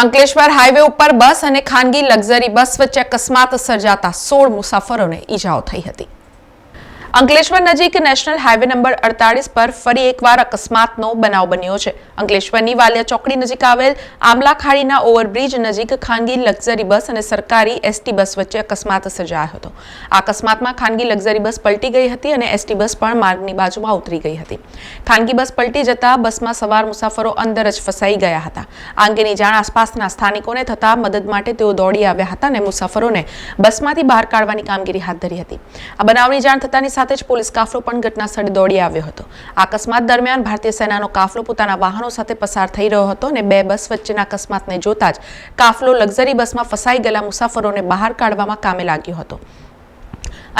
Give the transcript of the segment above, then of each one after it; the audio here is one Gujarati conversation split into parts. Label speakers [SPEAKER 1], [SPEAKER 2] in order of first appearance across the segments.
[SPEAKER 1] અંકલેશ્વર હાઈવે ઉપર બસ અને ખાનગી લક્ઝરી બસ વચ્ચે અકસ્માત સર્જાતા સોળ મુસાફરોને ઈજાઓ થઈ હતી. અંકલેશ્વર નજીક નેશનલ હાઈવે નંબર અડતાલીસ પર ફરી એકવાર અકસ્માતનો બનાવ બન્યો છે. અંકલેશ્વરની વાલિયા ચોકડી નજીક આવેલ આમલા ખાડીના ઓવરબ્રિજ નજીક ખાનગી લક્ઝરી બસ અને સરકારી એસટી બસ વચ્ચે અકસ્માત સર્જાયો હતો. આ અકસ્માતમાં ખાનગી લક્ઝરી બસ પલટી ગઈ હતી અને એસટી બસ પણ માર્ગની બાજુમાં ઉતરી ગઈ હતી. ખાનગી બસ પલટી જતા બસમાં સવાર મુસાફરો અંદર જ ફસાઈ ગયા હતા. આ અંગેની જાણ આસપાસના સ્થાનિકોને થતા મદદ માટે તેઓ દોડી આવ્યા હતા અને મુસાફરોને બસમાંથી બહાર કાઢવાની કામગીરી હાથ ધરી હતી. આ બનાવની જાણ થતાની સાથે જ પોલીસ કાફલો પણ ઘટના સ્થળે દોડી આવ્યો હતો. અકસ્માત દરમિયાન ભારતીય સેનાનો કાફલો પોતાના વાહનો સાથે પસાર થઈ રહ્યો હતો અને બે બસ વચ્ચેના અકસ્માતને જોતા જ કાફલો લક્ઝરી બસમાં ફસાઈ ગયેલા મુસાફરોને બહાર કાઢવામાં કામે લાગ્યો હતો.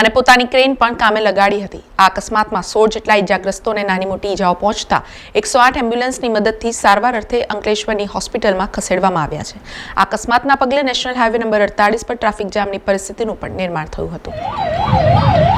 [SPEAKER 1] અને પોતાની ક્રેન પણ કામે લગાડી હતી. આ અકસ્માતમાં સોળ જેટલા ઇજાગ્રસ્તોને નાની મોટી ઈજાઓ પહોંચતા એકસો આઠ એમ્બ્યુલન્સની મદદથી સારવાર અર્થે અંકલેશ્વરની હોસ્પિટલમાં ખસેડવામાં આવ્યા છે. આ અકસ્માતના પગલે નેશનલ હાઈવે નંબર અડતાલીસ પર ટ્રાફિક જામની પરિસ્થિતિનું પણ નિર્માણ થયું હતું.